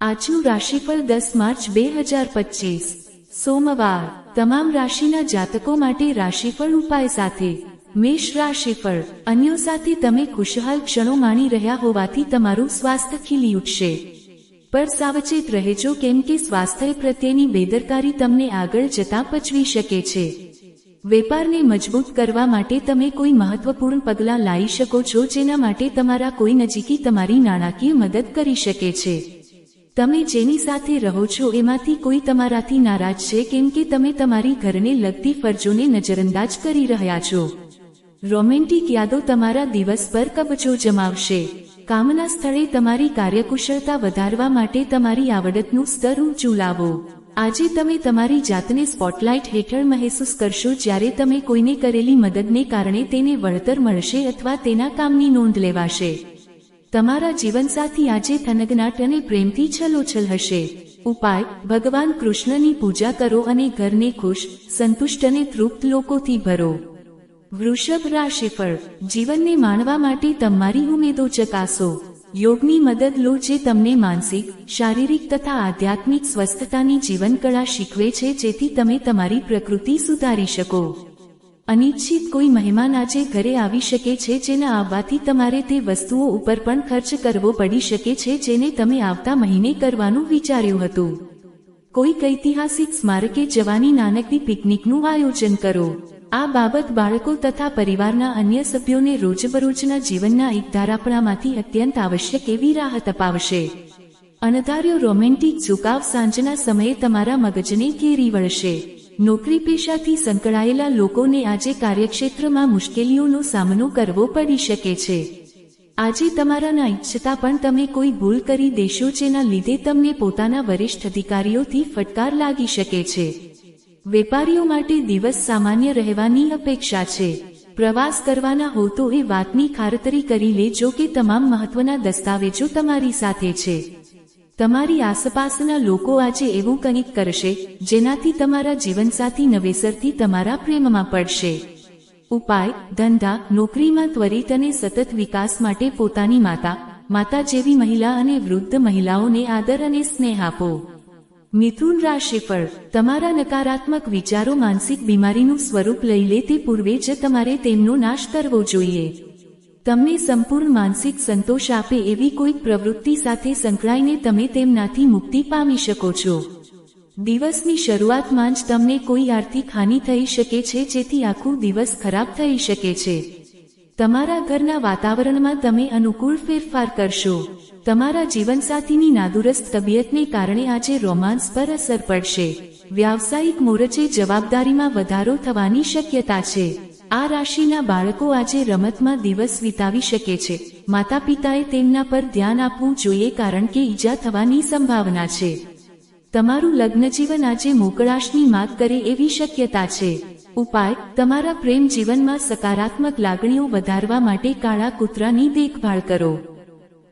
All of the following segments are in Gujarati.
આજનું રાશિફળ દસ માર્ચ બે હજાર પચીસ. સોમવાર, તમામ રાશિના જાતકો માટે રાશિફળ ઉપાય સાથે. મેષ રાશિફળ, અન્યો સાથે તમે ખુશહાલ ક્ષણો માણી રહ્યા હોવાથી તમારું સ્વાસ્થ્ય ખીલી ઉઠશે. પર સાવચેત રહેજો કેમ કે સ્વાસ્થ્ય પ્રત્યેની બેદરકારી તમને આગળ જતા પચવી શકે છે. વેપારને મજબૂત કરવા માટે તમે કોઈ મહત્વપૂર્ણ પગલાં લાવી શકો છો જેના માટે તમારા કોઈ નજીકી તમારી નાણાકીય મદદ કરી શકે છે. તમે જેની સાથે રહો છો એમાંથી કોઈ તમારાથી નારાજ છે? કેમ કે તમે તમારી ઘરને લગતી ફરજોને નજરઅંદાજ કરી રહ્યા છો. રોમેન્ટિક યાદો તમારા દિવસ પર કબજો જમાવશે. કામના સ્થળે તમારી કાર્યકુશળતા વધારવા માટે તમારી આવડતનું સ્તર ઊંચું લાવો. આજે તમે તમારી જાતને સ્પોટલાઇટ હેઠળ મહેસૂસ કરશો જ્યારે તમે કોઈને કરેલી મદદને કારણે તેને વળતર મળશે અથવા તેના કામની નોંધ લેવાશે. તમારા જીવનસાથી આજે થનગનાટ અને પ્રેમથી છલોછલ હશે. ઉપાય, ભગવાન કૃષ્ણની પૂજા કરો અને ઘરને ખુશ, સંતુષ્ટ અને તૃપ્ત લોકોથી ભરો. વૃષભ રાશિફળ જીવનને માણવા માટે તમારી ઉમેદો ચકાસો. યોગની મદદ લો જે તમને માનસિક, શારીરિક તથા આધ્યાત્મિક સ્વસ્થતાની જીવનકળા શીખવે છે જેથી તમે તમારી પ્રકૃતિ સુધારી શકો. અનિચ્છિત કોઈ મહેમાન આજે ઘરે આવી શકે છે જેના આવવાથી તમારે તે વસ્તુઓ ઉપર પણ ખર્ચ કરવો પડી શકે છે જેને તમે આવતા મહિને કરવાનું વિચાર્યું હતું. કોઈક ઐતિહાસિક સ્મારકે જવાની નાનકડી પિકનિકનું આયોજન કરો. આ બાબત બાળકો તથા પરિવારના અન્ય સભ્યોને રોજબરોજના જીવનના એક ધારાપણામાંથી અત્યંત આવશ્યક એવી રાહત અપાવશે અણધાર્યો રોમેન્ટિક ઝુકાવ સાંજના સમયે તમારા મગજને ઘેરી વળશે. નોકરી પેશાથી સંકળાયેલા લોકોને આજે કાર્યક્ષેત્રમાં મુશ્કેલીઓનો સામનો કરવો પડી શકે છે. આજે તમારાના ઈચ્છતા પણ તમે કોઈ ભૂલ કરી દેશો જેના લીધે તમને પોતાના વરિષ્ઠ અધિકારીઓથી ફટકાર લાગી શકે છે. વેપારીઓ માટે દિવસ સામાન્ય રહેવાની અપેક્ષા છે. પ્રવાસ કરવાના હો તો એ વાતની ખાતરી કરી લેજો કે તમામ મહત્વના દસ્તાવેજો તમારી સાથે છે. તમારી આસપાસના લોકો આજે એવું કંઈક કરશે, જેનાથી તમારા જીવનસાથી નવેસરથી તમારા પ્રેમમાં પડશે. ઉપાય, ધંધા, નોકરીમાં ત્વરિત અને સતત વિકાસ માટે પોતાની માતા માતા જેવી મહિલા અને વૃદ્ધ મહિલાઓને આદર અને સ્નેહ આપો. મિથુન રાશિફળ તમારા નકારાત્મક વિચારો માનસિક બીમારીનું સ્વરૂપ લઈ લે તે પૂર્વે જ તમારે તેમનો નાશ કરવો જોઈએ. તમને સંપૂર્ણ માનસિક સંતોષ આપે એવી કોઈક પ્રવૃત્તિ સાથે સંકળાઈને તમે તેમનાથી મુક્તિ પામી શકો છો. દિવસની શરૂઆતમાં જ તમને કોઈ આર્થિક હાનિ થઈ શકે છે, જેથી આખું દિવસ ખરાબ થઈ શકે છે. તમારા ઘરના વાતાવરણમાં તમે અનુકૂળ ફેરફાર કરશો. તમારા જીવનસાથીની નાદુરસ્ત તબિયતને કારણે આજે રોમાન્સ પર અસર પડશે. વ્યાવસાયિક મોરચે જવાબદારીમાં વધારો થવાની શક્યતા છે. આ રાશિના બાળકો આજે રમતમાં દિવસ વિતાવી શકે છે. માતા પિતાએ તેમના પર ધ્યાન આપવું જોઈએ કારણ કે ઈજા થવાની સંભાવના છે. તમારું લગ્નજીવન આજે મોકળાશની માગ કરે એવી શક્યતા છે. ઉપાય, તમારા પ્રેમ જીવનમાં સકારાત્મક લાગણીઓ વધારવા માટે કાળા કૂતરાની દેખભાળ કરો.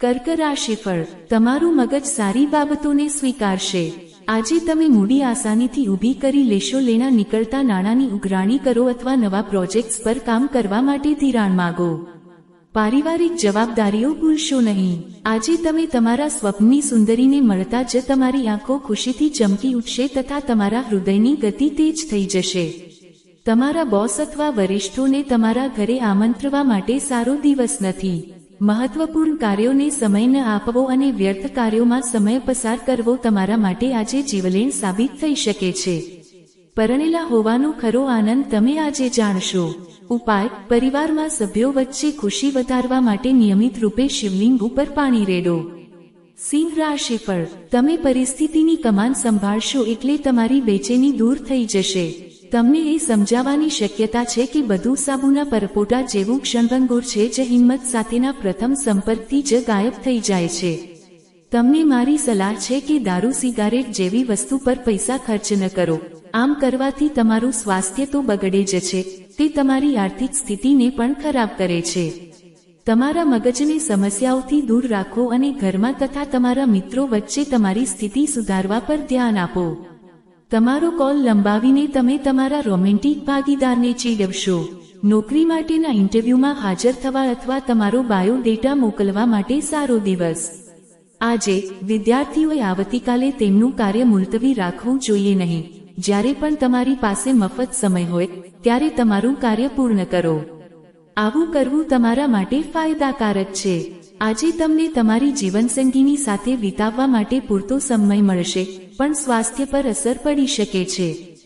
કર્ક રાશિફળ, તમારું મગજ સારી બાબતોને સ્વીકારશે. આજે તમે મૂડી આસાનીથી ઊભી કરી લેશો, લેણા નીકળતા નાણાંની ઉઘરાણી કરો અથવા નવા પ્રોજેક્ટ્સ પર કામ કરવા માટે ધિરાણ માગો. પારિવારિક જવાબદારીઓ ભૂલશો નહીં. આજે તમે તમારા સ્વપ્નની સુંદરીને મળતા જ તમારી આંખો ખુશીથી ચમકી ઉઠશે તથા તમારા હૃદયની ગતિ તેજ થઈ જશે. તમારા બોસ અથવા વરિષ્ઠોને તમારા ઘરે આમંત્રવા માટે સારો દિવસ નથી. મહત્વપૂર્ણ કાર્યોને સમય ન આપવો અને વ્યર્થ કાર્યોમાં સમય પસાર કરવો તમારા માટે આજે જીવલેણ સાબિત થઈ શકે છે. પરણેલા હોવાનો ખરો આનંદ તમે આજે જાણશો. ઉપાય, પરિવારમાં સભ્યો વચ્ચે ખુશી વધારવા માટે નિયમિત રૂપે શિવલિંગ ઉપર પાણી રેડો. સિંહ રાશિફળ તમે પરિસ્થિતિની કમાન સંભાળશો એટલે તમારી બેચેની દૂર થઈ જશે. તમને એ સમજાવવાની શક્યતા છે કે બધું સાબુના પરપોટા જેવું ક્ષણભંગુર છે જે હિંમત સાથેના પ્રથમ સંપર્કથી જ ગાયબ થઈ જાય છે. તમને મારી સલાહ છે કે દારૂ સિગારેટ જેવી વસ્તુ પર પૈસા ખર્ચ ન કરો. આમ કરવાથી તમારું સ્વાસ્થ્ય તો બગડે જ છે, તે તમારી આર્થિક સ્થિતિને પણ ખરાબ કરે છે. તમારા મગજને સમસ્યાઓથી દૂર રાખો અને ઘરમાં તથા તમારા મિત્રો વચ્ચે તમારી સ્થિતિ સુધારવા પર ધ્યાન આપો. તમારો કોલ લંબાવીને તમે તમારા રોમેન્ટિક ભાગીદારને ચીડવશો. નોકરી માટેના ઇન્ટરવ્યૂમાં હાજર થવા અથવા તમારો બાયો ડેટા મોકલવા માટે સારો દિવસ. આજે, વિદ્યાર્થીઓએ આવતીકાલે તેમનું કાર્ય મુલતવી રાખવું જોઈએ નહીં. જ્યારે પણ તમારી પાસે મફત સમય હોય, ત્યારે તમારું કાર્ય પૂર્ણ કરો. આવું કરવું તમારા માટે ફાયદાકારક છે. આજે તમને તમારી જીવનસંગીની સાથે વિતાવવા માટે પૂરતો સમય મળશે, પણ સ્વાસ્થ્ય પર અસર પડી શકે છે.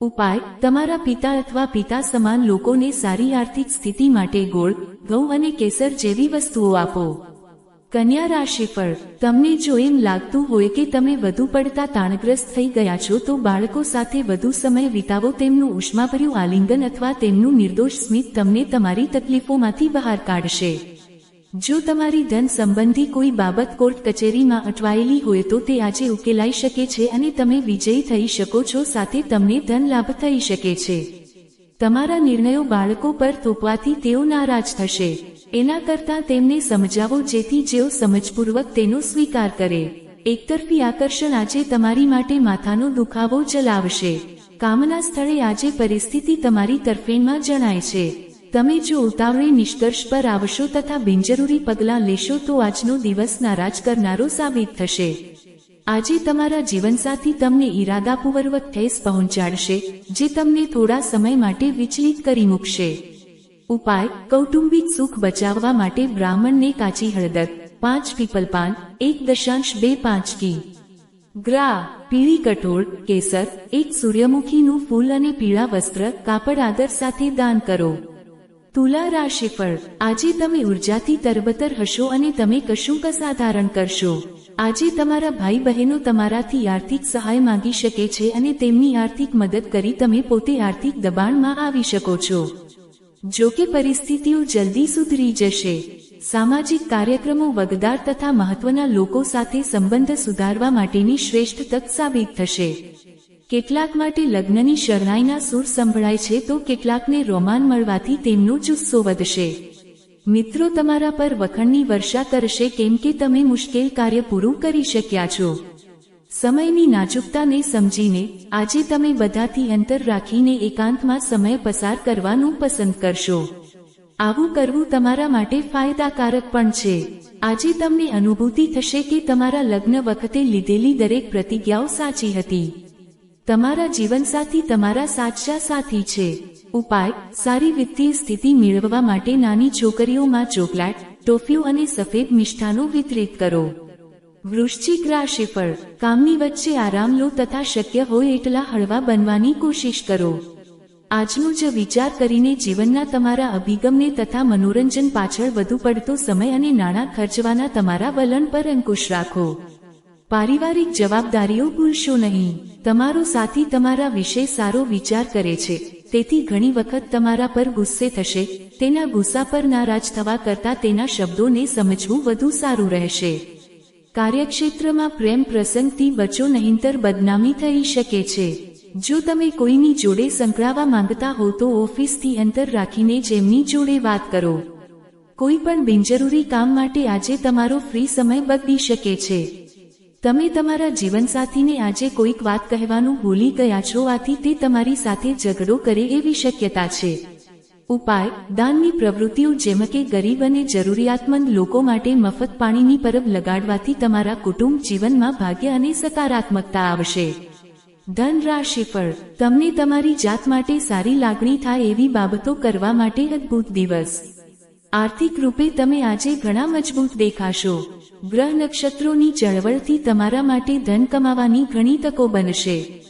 ઉપાય, તમારા પિતા અથવા પિતા સમાન લોકોને સારી આર્થિક સ્થિતિ માટે ગોળ, ઘઉં અને કેસર જેવી વસ્તુઓ આપો. કન્યા રાશિ પર, તમને જો એમ લાગતું હોય કે તમે વધુ પડતા તાણગ્રસ્ત થઈ ગયા છો તો બાળકો સાથે વધુ સમય વિતાવો તેમનું ઉષ્માભર્યું આલિંગન અથવા તેમનું નિર્દોષ સ્મિત તમને તમારી તકલીફોમાંથી બહાર કાઢશે. જો તમારી ધન સંબંધી કોઈ બાબત કોર્ટ કચેરીમાં અટવાયેલી હોય તો તે આજે ઉકેલાઈ શકે છે અને તમે વિજયી થઈ શકો છો, સાથે તમને ધન લાભ થઈ શકે છે. તમારા નિર્ણયો બાળકો પર થોપવાથી તેઓ નારાજ થશે. એના કરતાં તેમને સમજાવો જેથી જેઓ સમજપૂર્વક તેનો સ્વીકાર કરે. એકતરફી આકર્ષણ આજે તમારી માટે માથાનો દુખાવો ચલાવશે કામના સ્થળે આજે પરિસ્થિતિ તમારી તરફેણમાં જણાય છે. તમે જો ઉતાવળે નિષ્કર્ષ પર આવશો તથા બિનજરૂરી પગલાં લેશો તો આજનો દિવસ નારાજ કરનારો સાબિત થશે. આજે તમારા જીવનસાથી તમને ઈરાદાપૂર્વક ઠેસ પહોંચાડશે, જે તમને થોડા સમય માટે વિચલિત કરી મૂકશે. ઉપાય, કૌટુંબિક સુખ બચાવવા માટે બ્રાહ્મણને કાચી હળદર, પાંચ પીપલ પાન, એક દશાંશ બે પાંચ કી. ગ્રા, પીળી કઠોળ, કેસર, એક સૂર્યમુખીનું ફૂલ અને પીળા વસ્ત્ર, કાપડ આદર સાથે દાન કરો. તુલા રાશિફળ આજે તમે ઉર્જાથી તરબતર હશો અને તમે કશું કસા ધારણ કરશો. આજે તમારા ભાઈ બહેનો તમારાથી આર્થિક સહાય માંગી શકે છે અને તેમની આર્થિક મદદ કરી તમે પોતે આર્થિક દબાણમાં આવી શકો છો. જો કે પરિસ્થિતિઓ જલ્દી સુધરી જશે. સામાજિક કાર્યક્રમો વગદાર તથા મહત્વના લોકો સાથે સંબંધ સુધારવા માટેની શ્રેષ્ઠ તક સાબિત થશે. કેટલાક માટે લગ્નની શરણાઈના સૂર સંભળાય છે તો કેટલાકને રોમાન મળવાથી તેમનો જુસ્સો વધશે. મિત્રો, તમારા પર વખણની વર્ષા કરશે કેમ કે તમે મુશ્કેલ કાર્ય પૂરું કરી શક્યા છો. સમયની નાજુકતાને સમજીને, આજે તમે બધાથી અંતર રાખીને એકાંતમાં સમય પસાર કરવાનું પસંદ કરશો. આવું કરવું તમારા માટે ફાયદાકારક પણ છે. આજે તમને અનુભૂતિ થશે કે તમારા લગ્ન વખતે લીધેલી દરેક પ્રતિજ્ઞાઓ સાચી હતી. તમારા જીવનસાથી તમારા સાચા સાથી છે. ઉપાય, સારી વિત્તીય સ્થિતિ મેળવવા માટે નાની છોકરીઓમાં ચોકલેટ, ટોફીઓ અને સફેદ મિષ્ઠાનું વિતરિત કરો. વૃશ્ચિક રાશિફળ, કામની વચ્ચે આરામ લો તથા શક્ય હોય એટલા હળવા બનવાની કોશિશ કરો. આજનો જ વિચાર કરીને જીવનના તમારા અભિગમને તથા મનોરંજન પાછળ વધુ પડતો સમય અને નાણાં ખર્ચવાના તમારા વલણ પર અંકુશ રાખો. પારિવારિક જવાબદારીઓ ભૂલશો નહીં. તમારો સાથી તમારા વિશે સારો વિચાર કરે છે. તેથી ઘણી વખત તમારા પર ગુસ્સે થશે, તેના ગુસ્સા પર નારાજ થવા કરતા તેના શબ્દોને સમજવું વધુ સારું રહેશે. કાર્યક્ષેત્રમાં પ્રેમ પ્રસંગથી બચો નહીંતર બદનામી થઈ શકે છે. જો તમે કોઈની જોડે સંકળાવા માંગતા હો તો ઓફિસથી અંતર રાખીને જેમની જોડે વાત કરો. કોઈ પણ બિનજરૂરી કામ માટે આજે તમારો ફ્રી સમય બગડી શકે છે. તમે તમારા જીવનસાથીને આજે કોઈક વાત કહેવાનું ભૂલી ગયા છો આથી તે તમારી સાથે ઝઘડો કરે એવી શક્યતા છે. ઉપાય, દાનની પ્રવૃત્તિઓ જેમ કે ગરીબ અને જરૂરિયાતમંદ લોકો માટે મફત પાણીની પરબ લગાડવાથી તમારા કુટુંબ જીવનમાં ભાગ્ય અને સકારાત્મકતા આવશે. ધન રાશિફળ તમને તમારી જાત માટે સારી લાગણી થાય એવી બાબતો કરવા માટે અદ્ભુત દિવસ. આર્થિક રૂપે તમે આજે ઘણા મજબૂત દેખાશો. ગ્રહ નક્ષત્રોની ચળવળથી તમારા માટે ધન કમાવાની ઘણી તકો બનશે.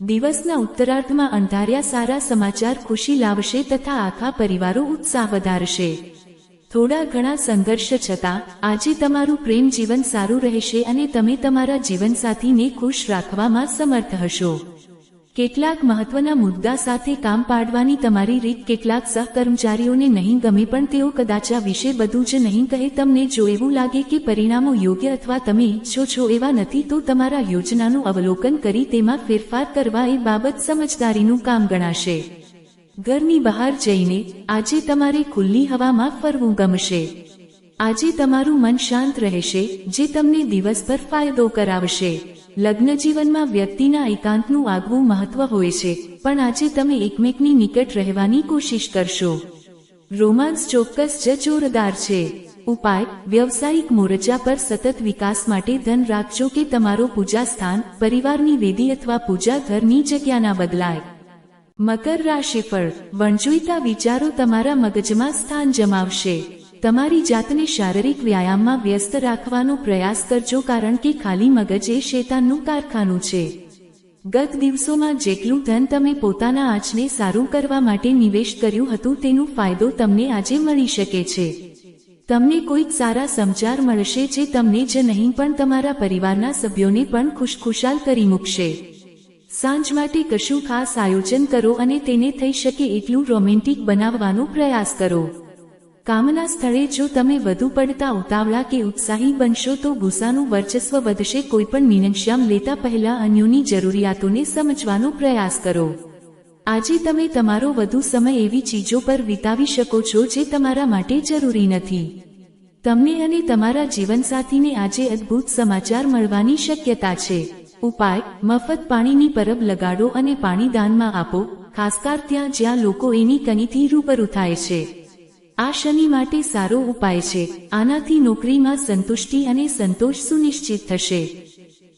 દિવસના ઉત્તરાર્ધમાં અંધાર્યા સારા સમાચાર ખુશી લાવશે તથા આખા પરિવારો ઉત્સાહ વધારશે. થોડા ઘણા સંઘર્ષ છતાં, આજે તમારું પ્રેમ જીવન સારું રહેશે અને તમે તમારા જીવનસાથીને ખુશ રાખવામાં સમર્થ હશો. કેટલાક મહત્વના મુદ્દા સાથે કામ પાડવાની તમારી રીત કેટલાક સહકર્મચારીઓને નહીં ગમે પણ તેઓ કદાચ આ વિશે બધું જ નહીં કહે તમને જો એવું લાગે કે પરિણામો યોગ્ય અથવા તમે ઈચ્છો છો એવા નથી તો તમારા યોજનાનું અવલોકન કરી તેમાં ફેરફાર કરવા એ બાબત સમજદારીનું કામ ગણાશે. ઘરની બહાર જઈને આજે તમારે ખુલ્લી હવામાં ફરવું ગમશે. આજે તમારું મન શાંત રહેશે, જે તમને દિવસભર ફાયદો કરાવશે. લગ્ન જીવનમાં વ્યક્તિના એકાંતનું આગવું મહત્વ હોય છે, પણ આજે તમે એકમેકની નિકટ રહેવાની કોશિશ કરશો. રોમાન્સ ચોક્કસ જ જોરદાર છે. ઉપાય, વ્યવસાયિક મોરચા પર સતત વિકાસ માટે ધન રાખજો કે તમારો પૂજા સ્થાન, પરિવારની વેદી અથવા પૂજા ઘરની જગ્યાના બદલાય. મકર રાશિફળ વણજોઈતા વિચારો તમારા મગજમાં સ્થાન જમાવશે. તમારી જાતને શારીરિક વ્યાયામમાં વ્યસ્ત રાખવાનો પ્રયાસ કરજો કારણ કે ખાલી મગજ એ શેતાનનું કારખાનું છે. ગત દિવસોમાં જેટલું ધન તમે પોતાના આંચને સારું કરવા માટે નિવેશ કર્યું હતું તેનો ફાયદો તમને આજે મળી શકે છે. તમને કોઈક સારા સમાચાર મળશે જે તમને જ નહીં પણ તમારા પરિવારના સભ્યોને પણ ખુશખુશાલ કરી મૂકશે. સાંજ માટે કશું ખાસ આયોજન કરો અને તેને થઈ શકે એટલું રોમેન્ટિક બનાવવાનો પ્રયાસ કરો. કામના સ્થળે જો તમે વધુ પડતા ઉતાવળા કે ઉત્સાહી બનશો તો ગુસ્સાનું વર્ચસ્વ વધશે. કોઈપણ મિનંશ્યામ લેતા પહેલા અન્યોની જરૂરિયાતોને સમજવાનો પ્રયાસ કરો. આજે તમે તમારો વધુ સમય એવી ચીજો પર વિતાવી શકો છો જે તમારા માટે જરૂરી નથી. તમને અને તમારા જીવનસાથીને આજે અદ્ભુત સમાચાર મળવાની શક્યતા છે. ઉપાય, મફત પાણીની પરબ લગાડો અને પાણી દાનમાં આપો ખાસકાર ત્યાં જ્યાં લોકો એની કનીથી રૂબરૂ થાય છે. આ શનિ માટે સારો ઉપાય છે. આનાથી નોકરીમાં સંતુષ્ટિ અને સંતોષ સુનિશ્ચિત થશે.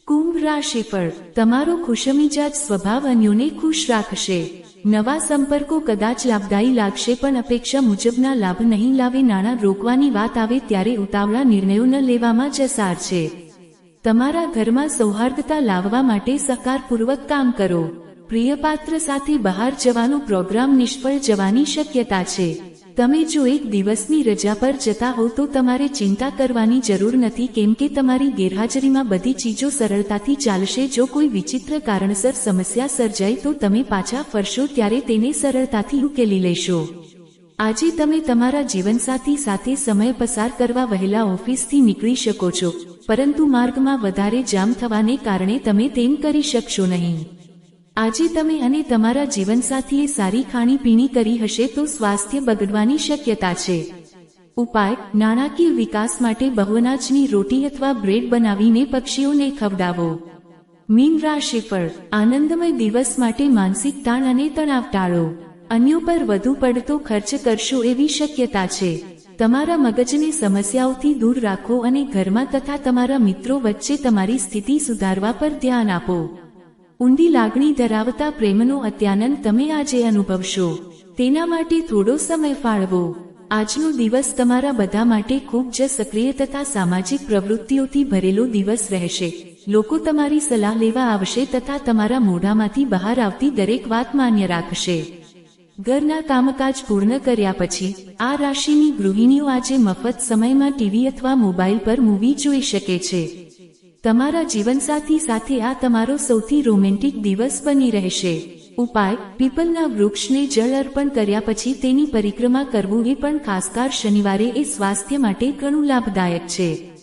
કુંભ રાશિફળ તમારો ખુશમિજાજ સ્વભાવ અન્યોને ખુશ રાખશે. નવા સંપર્કો કદાચ લાભદાયી લાગશે પણ અપેક્ષા મુજબના લાભ નહીં લાવે, નાણાં રોકવાની વાત આવે ત્યારે ઉતાવળા નિર્ણયો ન લેવામાં જસાર છે. તમારા ઘરમાં સૌહાર્દતા લાવવા માટે સકારપૂર્વક કામ કરો. પ્રિયપાત્ર સાથે બહાર જવાનો પ્રોગ્રામ નિષ્ફળ જવાની શક્યતા છે. તમે જો એક દિવસની રજા પર જતા હો તો તમારે ચિંતા કરવાની જરૂર નથી કેમ કે તમારી ગેરહાજરીમાં બધી ચીજો સરળતાથી ચાલશે. જો કોઈ વિચિત્ર કારણસર સમસ્યા સર્જાય તો તમે પાછા ફરશો ત્યારે તેને સરળતાથી ઉકેલી લેશો. આજે તમે તમારા જીવનસાથી સાથે સમય પસાર કરવા વહેલા ઓફિસથી નીકળી શકો છો, પરંતુ માર્ગમાં વધારે જામ થવાને કારણે તમે તેમ કરી શકશો નહીં. આજે તમે અને તમારા જીવનસાથીએ સારી ખાણીપીણી કરી હશે તો સ્વાસ્થ્ય બગડવાની શક્યતા છે. ઉપાય, નાણાકીય વિકાસ માટે બહુઅનાજની રોટી અથવા બ્રેડ બનાવીને પક્ષીઓને ખવડાવો. મીન રાશિફળ આનંદમય દિવસ માટે માનસિક તાણ અને તણાવ ટાળો. અન્યો પર વધુ પડતો ખર્ચ કરશો એવી શક્યતા છે. તમારા મગજને સમસ્યાઓથી દૂર રાખો અને ઘરમાં તથા તમારા મિત્રો વચ્ચે તમારી સ્થિતિ સુધારવા પર ધ્યાન આપો. ઊંડી લાગણી ધરાવતા પ્રેમનો અત્યાનંદ તમે આજે અનુભવશો. તેના માટે થોડો સમય ફાળવો. આજનો દિવસ તમારા બધા માટે ખૂબ જ સક્રિય તથા સામાજિક પ્રવૃત્તિઓથી ભરેલો દિવસ રહેશે. લોકો તમારી સલાહ લેવા આવશે તથા તમારા મોઢામાંથી બહાર આવતી દરેક વાત માન્ય રાખશે. ઘરના કામકાજ પૂર્ણ કર્યા પછી, આ રાશિની ગૃહિણીઓ આજે મફત સમયમાં ટીવી અથવા મોબાઈલ પર મૂવી જોઈ શકે છે. તમારા જીવનસાથી સાથે આ તમારો સૌથી રોમેન્ટિક દિવસ બની રહેશે. ઉપાય, પીપલના વૃક્ષને જળ અર્પણ કર્યા પછી તેની પરિક્રમા કરવું એ પણ ખાસકાર શનિવારે એ સ્વાસ્થ્ય માટે ઘણું લાભદાયક છે.